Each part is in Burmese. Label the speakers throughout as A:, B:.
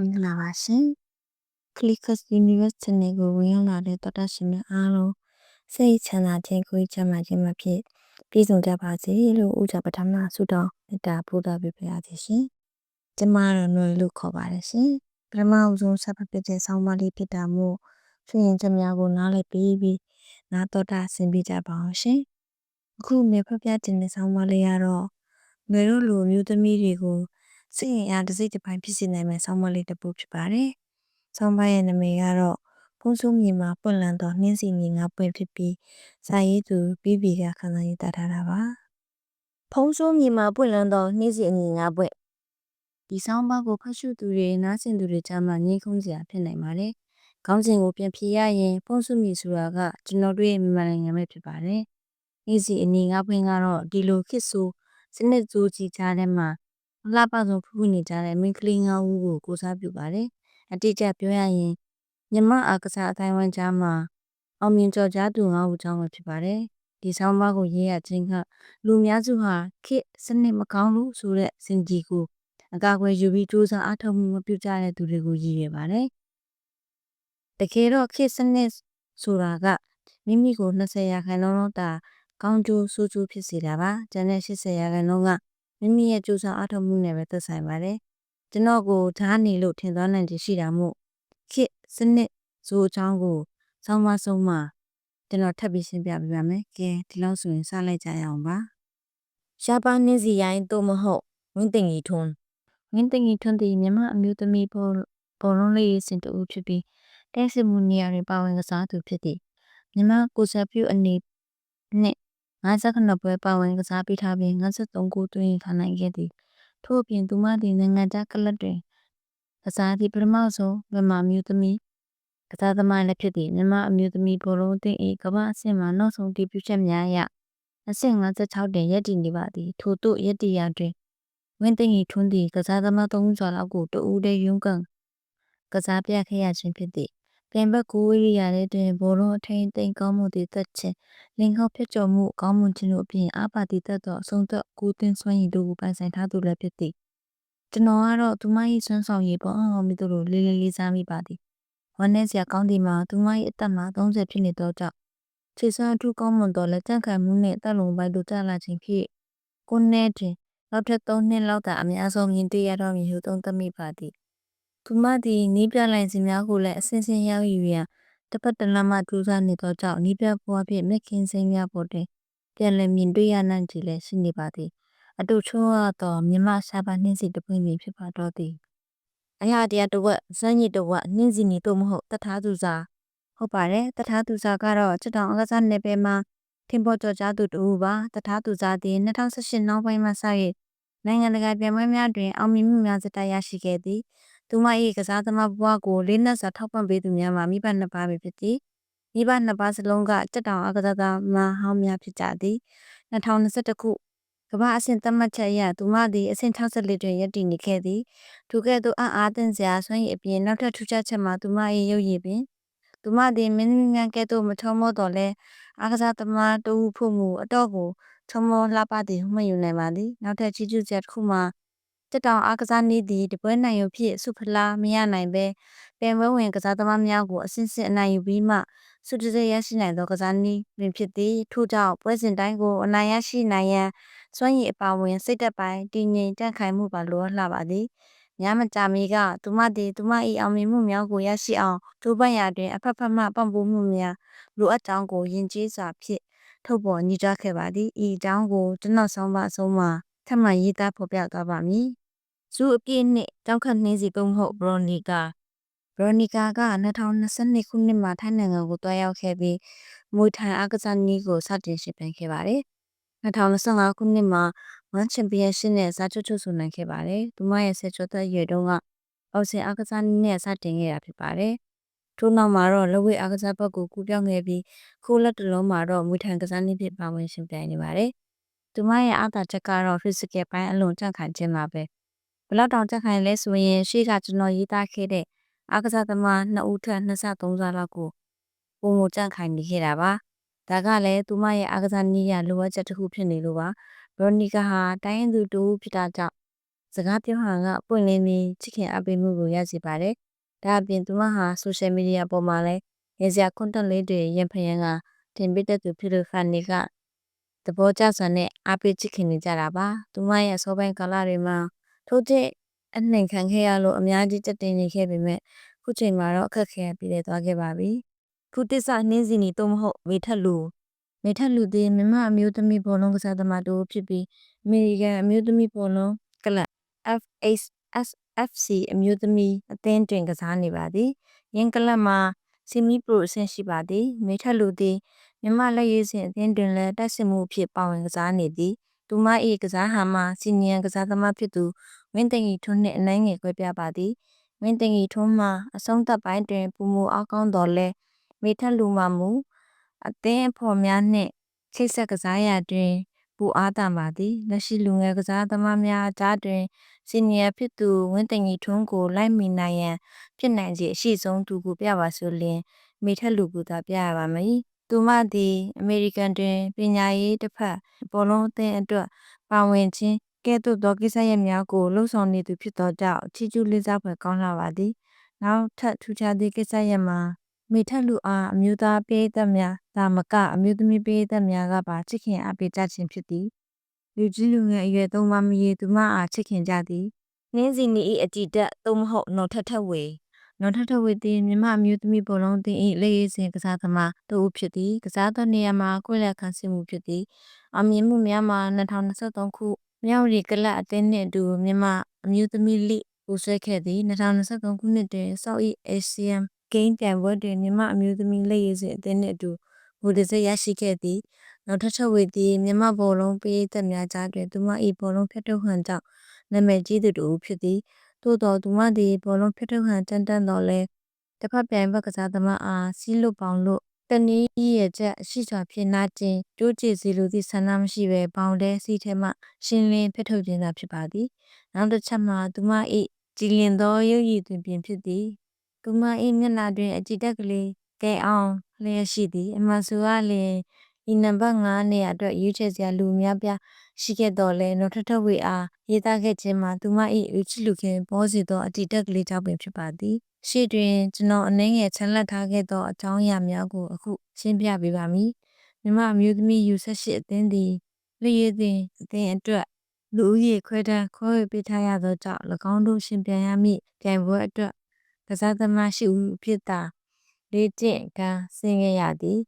A: မင်္ဂလာပါရှင် Clickers Universe Channel ကိုဝင်ရောက်လာတဲ့တော်တာရှင်များအားလုံးစိတ်ချမ်းသာခြင်းကိုယ်ချမ်းသာခြင်းမဖြစ်ပြည့်စုံကြပါစေလို့ဥကြပထမဆုတောင်းမေတ္တာပို့သပေးပါရစေရှင်ကျမတို့ຫນွေလို့ခေါ်ပါတယ်ရှင်ပထမအဆုံးဆက်ဖက်တဲ့ဆောင်းပါးလေးဖြစ်တာမို့ဆွေရင်ချက်များကိုနားလည်ပြီးပြီးနာတော်တာဆင်ပြကြပါအောင်ရှင်အခုမြေဖက်ပြခြင်းတဲ့ဆောင်းပါးလေးကတော့ငယ်တို့လူမျိုးသမီးတွေကို စိတ်ရင်အားတစ်စိတ်တစ်ပိုင်းဖြစ်စေနိုင်မယ့်ဆောင်းပါးလေးတစ်ပုဒ်ဖြစ်ပါတယ်။ဆောင်းပါးရဲ့နာမည်ကတော့ဖုံးဆိုးမြေမှာပွင့်လန်းသောနှင်းစီမြေငါပွင့်ဖြစ်ပြီးစာရေးသူပြီးပြီးကခန်းစားရေးတာထားတာပါ။ဖုံးဆိုးမြေမှာပွင့်လန်းသောနှင်းစီအငြိငါပွင့်ဒီဆောင်းပါးကိုဖတ်ရှုသူတွေနားဆင်သူတွေကြားမှာငြိမ်းခုံးစရာဖြစ်နိုင်ပါတယ်။ခေါင်းစဉ်ကိုပြန်ဖြေရရင်ဖုံးဆိုးမြေဆိုတာကကျွန်တော်တို့ရဲ့မြန်မာနိုင်ငံပဲဖြစ်ပါတယ်။နှင်းစီအငြိငါပွင့်ကတော့ဒီလိုခစ်ဆိုးစနစ်ဇိုးကြီးကြားထဲမှာ အလှပဆုံးဖူးနေကြတဲ့မိန်းကလေးငါးဦးကို ကိုစားပြုပါတယ်။အတိအကျပြောရရင် မြမအားကစားအတိုင်းဝိုင်းကြားမှာ အောင်မြင်ကြော်ကြားသူငါးဦးကြောင်းပဲ ဖြစ်ပါတယ်။ဒီဆောင်းပါးကို ရေးရခြင်းက လူများစုဟာ ခေတ်စနစ်မကောင်းလို့ဆိုတဲ့စင်ကြီးကို အကာအကွယ်ယူပြီးစူးစမ်းအားထုတ်မှု မပြုကြတဲ့သူတွေကို ရည်ရွယ်ပါတယ်။တကယ်တော့ ခေတ်စနစ်ဆိုတာက မိမိကို20ရာခိုင်နှုန်းလောက်တာကောင်းကျိုးဆိုးကျိုး ဖြစ်စေတာပါ။ကျန်တဲ့80ရာခိုင်နှုန်းက မိမိရဲ့ကြိုးစားအားထုတ်မှုနဲ့ပဲသက်ဆိုင်ပါတယ်။ကျွန်တော်ကိုဓာတ်နေလို့ထင်သွားနိုင်ခြင်းရှိတာမို့ခေတ်စနစ်ဇိုးအချောင်းကိုဆောင်းမဆုံးမကျွန်တော်ထပ်ပြီးရှင်းပြပေးပါမယ်။ကဲဒီလောက်ဆိုရင်စလိုက်ကြရအောင်ပါ။ရှားပါနှင်းစီရိုင်းတို့မဟုတ်ဝင်းတင်ကြီးထွန်းဝင်းတင်ကြီးထွန်းသည်မြမအမျိုးသမီးပေါ်ပေါ်လုံးလေးစင်တူဖြစ်ပြီးတဲစစ်မှုနေရာတွင်ပါဝင်ကစားသူဖြစ်သည်မြမကိုဆက်ပြုအနေနဲ့ 59ပွဲပါဝင်ကစားပေးထားပြီး53ဂိုးသွင်းထားနိုင်ခဲ့သည်ထို့အပြင်သူမသည်နိုင်ငံခြားကလပ်တွင်ကစားသည့်ပထမဆုံးမြန်မာမျိုးသမီးကစားသမားလည်းဖြစ်သည့်မြန်မာအမျိုးသမီးဘောလုံးအသင်း၏ကမ္ဘာအဆင့်မှာနောက်ဆုံးတည်ပြုချက်များအရအဆင့်56တွင်ရပ်တည်နေပါသည်ထို့သို့ရပ်တည်ရာတွင်ဝင်းသိန်း၏ထွန်းသည့်ကစားသမား၃ဦးကျော်လောက်ကိုတဦးတည်းရုန်းကန်ကစားပြခဲ့ရခြင်းဖြစ်သည် ပြန်ဘက်ကိုဝေးရတဲ့တွင်ဘောလုံးအထိန်သိမ်းကောင်းမှုတည်သက်ခြင်းလင်ခေါဖြစ်ကျော်မှုကောင်းမွန်ခြင်းတို့အပြင်အာပါတိသက်သောအဆုံးသက်ကိုသွင်းစွမ်းရည်တို့ကိုပိုင်ဆိုင်ထားသူလည်းဖြစ်သည်ကျွန်တော်ကတော့သူမ၏ဆွမ်းဆောင်ရည်ပေါ်အောင်မိတို့လိုလေးလေးလေးစားမိပါသည်ဝမ်းနည်းစရာကောင်းသည်မှာသူမ၏အသက်မှာ30ဖြစ်နေသောကြောင့်ခြေစွမ်းအထူးကောင်းမွန်သောလက်တန့်ခံမှုနှင့်တက်လုံပိုက်တို့တက်လာခြင်းဖြင့်ကိုနဲ့တွင်နောက်ထပ်3နှစ်လောက်သာအများဆုံးမြင်တွေ့ရတော့မည်ဟုသုံးသပ်မိပါသည် သူမသည်နီးပြလိုင်စင်များကိုလည်းအစင်းစင်းရောက်ယူရန်တစ်ဖက်တစ်လမ်းမှထူးဆန်းနေသောကြောင့်နီးပြဘွားဖြင့်မက်ခင်စိမ်းများပေါ်တွင်ပြန်လည်မြင်တွေ့ရနိုင်ကြလည်းရှိနေပါသည်အတူချိုးရသောမြမရှားပါနှင်းစီတပွင့်ပင်ဖြစ်ပါတော့သည်အရာတရားတဝက်ဇန်းရည်တဝက်နှင်းစီနီတို့မဟုတ်တထားသူစာဟုတ်ပါတယ်တထားသူစာကတော့စစ်တောင်အကစားနယ်ပယ်မှာထင်ပေါ်ကျော်ကြားသူတူပါတထားသူစာသည်2018နောက်ပိုင်းမှာစ၍နိုင်ငံတကာပြိုင်ပွဲများတွင်အောင်မြင်မှုများစတိုက်ရရှိခဲ့သည် သူမ၏ကစားသမားဘဝကိုလေးနက်စွာထောက်ပံ့ပေးသူများမှာမိဘနှစ်ပါးပဲဖြစ်သည်မိဘနှစ်ပါးစလုံးကတက်တောင်အကစားသမားဟောင်းများဖြစ်ကြသည်2021ခုကမ္ဘာအဆင့်သတ်မှတ်ချက်အရသူမသည်အဆင့်64တွင်ရပ်တည်နေခဲ့သည်ထိုကဲ့သို့အံ့အားသင့်စရာဆွမ်းရည်အပြင်နောက်ထပ်ထူးခြားချက်မှာသူမ၏ရုပ်ရည်ပင်သူမသည်မင်းသမီးများကဲ့သို့မထုံးမောတော့လဲအားကစားသမားတဦးဖို့မူအတော့ကိုထုံးမောလှပသည်ဟုမှတ်ယူနိုင်ပါသည်နောက်ထပ်ကြီးကျူးချက်တစ်ခုမှာ တက်တောင်အားကစားနည်းသည်တပွဲနိုင်ရုပ်ဖြစ်စုဖလားမရနိုင်ပဲပင်ပွဲဝင်ကစားသမားများကိုအစစ်စစ်အနိုင်ယူပြီးမှစုတစရရှိနိုင်သောကစားနည်းပင်ဖြစ်သည်ထို့ကြောင့်ပွဲစဉ်တိုင်းကိုအနိုင်ရရှိနိုင်ရန်စွမ်းရည်အပါဝင်စိတ်သက်ပိုင်းတည်ငြိမ်တန့်ခိုင်မှုပါလိုအပ်လှပါသည်ညမကြမီကသူမသည်သူမ၏အောင်မြင်မှုများကိုရရှိအောင်ထိုးပန့်ရာတွင်အဖက်ဖက်မှပံ့ပိုးမှုများလိုအပ်ကြောင်းကိုယဉ်ကျေးစွာဖြင့်ထုတ်ပေါ်ညှိတွားခဲ့ပါသည်ဤအကြောင်းကိုကျွန်တော်ဆောင်ပါအဆုံးမှာထပ်မံရေးသားဖော်ပြသွားပါမည် ဇူအပြည့်နှစ်တောက်ခတ်နှင်းစီကုန်းဟုတ်ဘရိုနီကာဘရိုနီကာက2022ခုနှစ်မှာထိုင်းနိုင်ငံကိုတွားရောက်ခဲ့ပြီးမွေထိုင်အားကစားနည်းကိုစတင်ရှင်ပြိုင်ခဲ့ပါတယ်2025ခုနှစ်မှာ One Championship နဲ့ဇာချွတ်ချွတ်ဆိုနိုင်ခဲ့ပါတယ်။သူမရဲ့ဆက်ချောသက်ရွယ်တုန်းကအောက်ဆင်အားကစားနည်းနဲ့စတင်ခဲ့တာဖြစ်ပါတယ်။ထို့နောက်မှာတော့လက်ဝဲအားကစားဘက်ကိုကူးပြောင်းခဲ့ပြီးခိုးလက်တလုံးမှာတော့မွေထိုင်ကစားနည်းဖြစ်ပါဝင်ရှင်ပြိုင်နေပါတယ်။သူမရဲ့အားသာချက်ကတော့ physical ပိုင်းအလွန်ကြံ့ခိုင်ခြင်းပါပဲ။ ဘလောက်တောင်ကြံ့ခိုင်လဲဆိုရင်ရှေ့ကကျွန်တော်ရေးသားခဲ့တဲ့အားကစားသမားနှစ်ဦးထက်နှစ်ဆသုံးဆလောက်ကိုပုံမကြံ့ခိုင်နေခဲ့တာပါ။ဒါကလည်းသူမရဲ့အားကစားနည်းရလိုအပ်ချက်တစ်ခုဖြစ်နေလို့ပါဗရိုနီကာဟာတိုင်းရင်းသူတူဖြစ်တာကြောင့်စကားပြောဟာကပွင့်လင်းပြီးချစ်ခင်အပ်ပေးမှုကိုရစေပါတယ်။ဒါအပြင်သူမဟာဆိုရှယ်မီဒီယာပေါ်မှာလည်းငယ်စရာကွန်တက်လေးတွေရင်ဖယံကတင်ပေးတဲ့သူဖြစ်လို့ခါနေကသဘောကျစွာနဲ့အားပေးချစ်ခင်နေကြတာပါ။သူမရဲ့အစောပိုင်းကာလတွေမှာ ထို့တဲ့အနှိမ်ခံခဲ့ရလို့အများကြီးတက်တင်နေခဲ့ပေမဲ့ခုချိန်မှာတော့အခက်ခဲပြည်လဲသွားခဲ့ပါပြီ။ခုတစ္ဆနှင်းစီနီတော့မဟုတ်မေထက်လူမေထက်လူသည်မြမအမျိုးသမီးဘောလုံးကစားသမားတို့ဖြစ်ပြီးအမေရိကန်အမျိုးသမီးဘောလုံးကလပ် FHSFC အမျိုးသမီးအသင်းတွင်ကစားနေပါသည်။ရင်းကလပ်မှာစီမီပရိုအဆင့်ရှိပါသည်။မေထက်လူသည်မြမလက်ရေးစဉ်အသင်းတွင်လည်းတိုက်စစ်မှုအဖြစ်ပါဝင်ကစားနေသည်။ သူမ၏ကစားဟာမှာစီနီယံကစားသမားဖြစ်သူဝင်းသိန်ကြီးထွန်းနှင့်အနိုင်ငယ်ကွဲပြားပါသည်။ဝင်းသိန်ကြီးထွန်းမှာအဆုံးသက်ပိုင်းတွင်ပူမူအောက်ကောင်းတော်လဲမေထက်လူမှမူအသင်းအဖော်များနှင့်ချိတ်ဆက်ကစားရာတွင်ပူအားတန်ပါသည်လက်ရှိလူငယ်ကစားသမားများအကြားတွင်စီနီယာဖြစ်သူဝင်းသိန်ကြီးထွန်းကိုလိုက်မိနိုင်ရန်ဖြစ်နိုင်ခြေအရှိဆုံးသူကိုပြပါဆိုလျင်မေထက်လူကိုသာပြရပါမည် သူမသည်အမေရိကန်တွင်ပညာရေးတစ်ဖက်ဘောလုံးအသင်းအတွက်ပါဝင်ခြင်းကဲ့သို့သောကိစ္စရပ်များကိုလှုံ့ဆော်နေသူဖြစ်သောကြောင့်ချီးကျူးလေးစားဖွယ်ကောင်းလာပါသည်နောက်ထပ်ထူးခြားသည့်ကိစ္စရပ်မှာမိထက်လူအားအမျိုးသားပေးသက်များဒါမကအမျိုးသမီးပေးသက်များကပါချစ်ခင်အပ်ပေးကြခြင်းဖြစ်သည်လူကြီးလူငယ်အရွယ်သုံးပါမရေသူမအားချစ်ခင်ကြသည်နှင်းစီနီ၏အကြည်တက်သို့မဟုတ်နော်ထက်ထက်ဝေ နော်ထက်ထက်ဝေသည်မြမအမျိုးသမီးဘောလုံးတင်၏လက်ရည်စဉ်ကစားသမားတို့ဖြစ်သည်ကစားသောနေရာမှာကိုယ်လက်ခံစစ်မှုဖြစ်သည်အောင်မြင်မှုများမှာ2023ခုမြောက်ရီကလပ်အသင်းနှင့်အတူမြန်မာအမျိုးသမီးလိကိုဆွဲခဲ့သည်2023ခုနှစ်တွင် Southeast Asian Game ပြိုင်ပွဲတွင်မြန်မာအမျိုးသမီးလက်ရည်စဉ်အသင်းနှင့်အတူဘူဒစရရှိခဲ့သည်နောက်ထပ်ချက်ဝေသည်မြန်မာဘောလုံးပေးသက်များကြားတွင်သူမ၏ဘောလုံးဖျက်ထုတ်ဟန်ကြောင့်နာမည်ကြီးသူတို့ဖြစ်သည် သို့တော်သူမသည်ဘောလုံးဖျက်ထုတ်ဟန်တန်တန်တော်လဲတစ်ဖက်ပြိုင်ဘက်ကစားသမားအားစီးလွတ်ပေါင်လို့တနည်းရဲ့ချက်အရှိစွာဖြစ်နာခြင်းကြိုးကြည်စီလိုသည့်ဆန္ဒမရှိဘဲဘောင်တဲစီထဲမှရှင်းလင်းဖျက်ထုတ်ခြင်းသာဖြစ်ပါသည်နောက်တစ်ချက်မှာသူမ၏ကြည်လင်သောရုပ်ရည်တွင်ပြင်ဖြစ်သည်သူမ၏မျက်နှာတွင်အကြည်တက်ကလေးကဲအောင်လျက်ရှိသည်အမှန်ဆိုရလျင် ဤနံပါတ်9နေရာအတွက်ရွေးချယ်စရာလူများပြားရှိခဲ့တော်လဲနော်ထထဝေအားရေးသားခဲ့ခြင်းမှာသူမ၏ဥချလူခင်ပေါ်စီသောအတည်တက်ကလေးကြောင့်ပင်ဖြစ်ပါသည်ရှေ့တွင်ကျွန်တော်အနေငယ်ချန်လက်ထားခဲ့သောအကြောင်းအရာများကိုအခုရှင်းပြပေးပါမည်မြမအမျိုးသမီးယူဆက်ရှိအသင်းသည်လူရည်သည်အသင်းအတွက်လူဦးရေခွဲတန်းခွဲဝေပေးထားရသောကြောင့်၎င်းတို့ရှင်ပြန်ရမည့်ပြိုင်ပွဲအတွက်ကစားသမားရှိဦးဖြစ်သာလေ့ကျင့်ကန်းဆင်းခဲ့ရသည်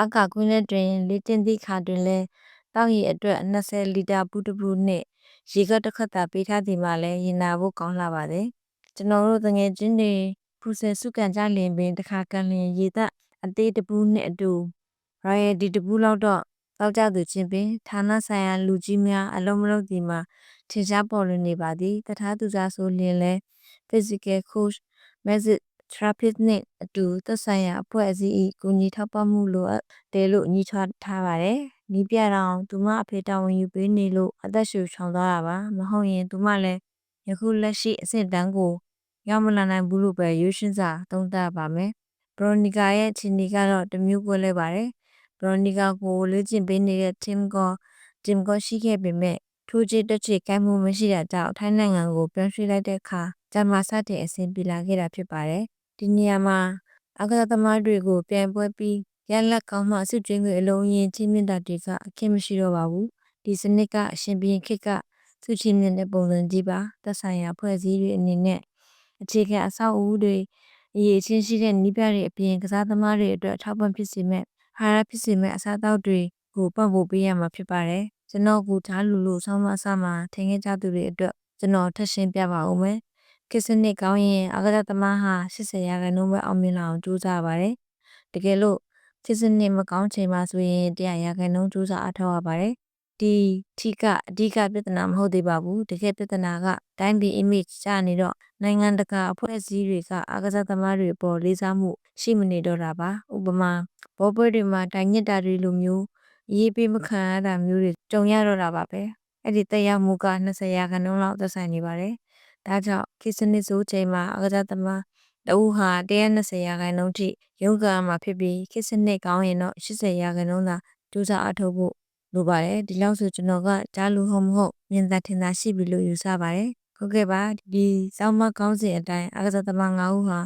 A: အကာကွင်းလက်တွင် လေ့ကျင့်သည့်ခါတွင်လည်းတောက်ရည်အတွက် 20 လီတာ ဘူးတဘူးနှင့် ရေကတစ်ခတ်သာ ပေးထားသည်မှလည်း ရင်နာဖို့ ကောင်းလာပါတယ် ကျွန်တော်တို့တငယ်ချင်းတွေ ဖူဆယ်စုကန်ကြလင်ပင် တစ်ခါကန်လင် ရေသက်အသေးတပူးနှင့်အတူရိုယယ်ဒီတပူးလောက်တော့တောက်ကြသူချင်းပင် ဌာနဆိုင်ရာလူကြီးများ အလုံးမလုံးဒီမှာ ထင်ရှားပေါ်လွင်နေပါသည်တထားသူစားဆိုလျင်လဲ physical coach message traffic နှင့်အတူ သက်ဆိုင်ရာအဖွဲ့အစည်း၏ကူညီထောက်ပံ့မှု လိုအပ်တယ်လို့ညှိထွားထားပါတယ်။နီးပြတောင် သူမအဖေတာဝန်ယူပေးနေလို့ အသက်ရှူချောင်သွားတာပါ။မဟုတ်ရင် သူမလည်း ယခုလက်ရှိအဆင့်တန်းကို ရောက်မလာနိုင်ဘူးလို့ပဲရွှေရှင်းစာသုံးသပ်ပါမယ်။ဘရိုနီကာရဲ့ခြေနေကတော့တမျိုးကွဲလဲပါတယ်။ဘရိုနီကာကို လေ့ကျင့်ပေးနေတဲ့ team က team ကရှိခဲ့ပေမဲ့ထိုးချစ်တက်ချစ်ကိုင်းမှု မရှိတာကြောင့် ထိုင်းနိုင်ငံကို ပြောင်းရွှေ့လိုက်တဲ့အခါဂျမားစတဲ့အဆင်ပြေလာခဲ့တာဖြစ်ပါတယ်။ ဒီနေရာမှာအကစားသမားတွေကို ပြန်ပွဲပြီး ရလက်ကောင်းမှစစ်ကျွင်းတွေ အလုံးရင်ချင်းမြင့်တာတွေက အခင်းမရှိတော့ပါဘူး။ဒီစနစ်က အရှင်ဘီရင်ခေတ်ကသူချင်းမြင့်တဲ့ ပုံစံကြီးပါ။သက်ဆိုင်ရာဖွဲ့စည်းတွေအနေနဲ့ အခြေခံအဆောက်အဦတွေ အရေးချင်းရှိတဲ့နီးပြတွေအပြင် ကစားသမားတွေအတွက်ထောက်ပံ့ဖြစ်စေမဲ့ဟာရဖြစ်စေမဲ့အစားအသောက်တွေကို ပံ့ပိုးပေးရမှာ ဖြစ်ပါတယ်။ကျွန်တော်ကထားလူလူဆောင်းမဆမှာ ထင်ခဲ့ကြသူတွေအတွက် ကျွန်တော် ထပ်ရှင်းပြပါဦးမယ်။ ကိစ္စနစ်ကောင်းရင်အကစားသမားဟာ80ရာခိုင်နှုန်းပဲအောင်မြင်လာအောင်ကြိုးစားပါတယ်။တကယ်လို့ကိစ္စနစ်မကောင်းချိန်မှာဆိုရင်100ရာခိုင်နှုန်းကြိုးစားအထောက်ရပါတယ်။ဒီထိကအဓိကပြဿနာမဟုတ်သေးပါဘူး။တကယ်ပြဿနာကတိုင်းပြည် image ကျနေတော့နိုင်ငံတကာအဖွဲ့အစည်းတွေကအာကစားသမားတွေပေါ်လေးစားမှုရှိမနေတော့တာပါ။ဥပမာဘောပွဲတွေမှာတိုင်ညစ်တာတွေလိုမျိုးရေးပေးမခံရတာမျိုးတွေကြုံရတော့တာပါပဲအဲ့ဒီတက်ရောက်မှုက20ရာခိုင်နှုန်းလောက်သက်ဆိုင်နေပါတယ် ဒါကြောင့်ကိစ္စနစ်ဆိုချိန်မှာအကစားသမားတဦးဟာ120ရာခိုင်နှုန်းထိရုန်းကန်မှာဖြစ်ပြီးကိစ္စနစ်ကောင်းရင်တော့80ရာခိုင်နှုန်းသာဒုစားအထုတ်ဖို့လိုပါတယ်ဒီလောက်ဆိုကျွန်တော်ကကြားလို့ဟုတ်မဟုတ်မြင်သာထင်သာရှိပြီလို့ယူဆပါတယ်ဟုတ်ကဲ့ပါဒီစောင်းမကောင်းစဉ်အတိုင်းအကစားသမား၅ဦးဟာ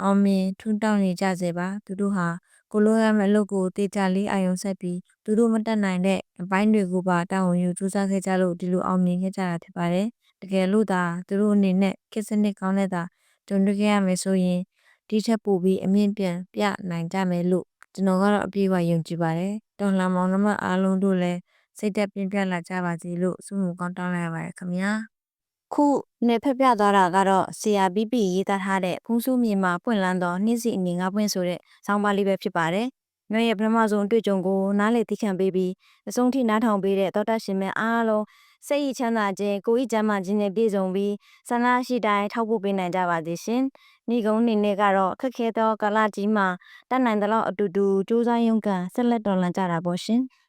A: အောင်မြင်ထွန်းတောင်းနေကြစေပါသူတို့ဟာ ကိုလိုရမယ့်အလုပ်ကိုတေချာလေးအာရုံဆက်ပြီးသူတို့မတက်နိုင်တဲ့အပိုင်းတွေကိုပါတာဝန်ယူစူးစမ်းခဲ့ကြလို့ဒီလိုအောင်မြင်ခဲ့ကြတာဖြစ်ပါတယ်တကယ်လို့သာသူတို့အနေနဲ့ကစ်စနစ်ကောင်းတဲ့သာတွင်တွေ့ခဲ့ရမယ်ဆိုရင်ဒီထက်ပိုပြီးအမြင့်ပြန်ပြနိုင်ကြမယ်လို့ကျွန်တော်ကတော့အပြည့်အဝယုံကြည်ပါတယ်တော်လှန်မောင်နှမအားလုံးတို့လည်းစိတ်သက်ပြင်းပြလာကြပါစေလို့ဆုမွန်ကောင်းတောင်းလိုက်ရပါတယ်ခင်ဗျာ ခုနေဖက်ပြသွားတာကတော့ CRBP ရေးသားထားတဲ့ဖုံးစုမြေမှာပွင့်လန်းသောနှင်းစီအနေငါပွင့်ဆိုတဲ့ဆောင်းပါးလေးပဲဖြစ်ပါတယ်။မြို့ရဲ့ပထမဆုံးအတွေ့အကြုံကိုနားလေသိခံပေးပြီးအဆုံးထိနားထောင်ပေးတဲ့တောတရှင်များအားလုံးစိတ်ရချမ်းသာခြင်းကိုယ်ဤကျမ်းမာခြင်းနဲ့ပြည့်စုံပြီးဆန္ဒရှိတိုင်းထောက်ပို့ပေးနိုင်ကြပါသေးရှင်။ညီကုန်းအနေနဲ့ကတော့ခက်ခဲသောကာလကြီးမှာတတ်နိုင်သလောက်အတူတူစူးစမ်းရုံးကန်ဆက်လက်တော်လှန်ကြတာပေါ့ရှင်။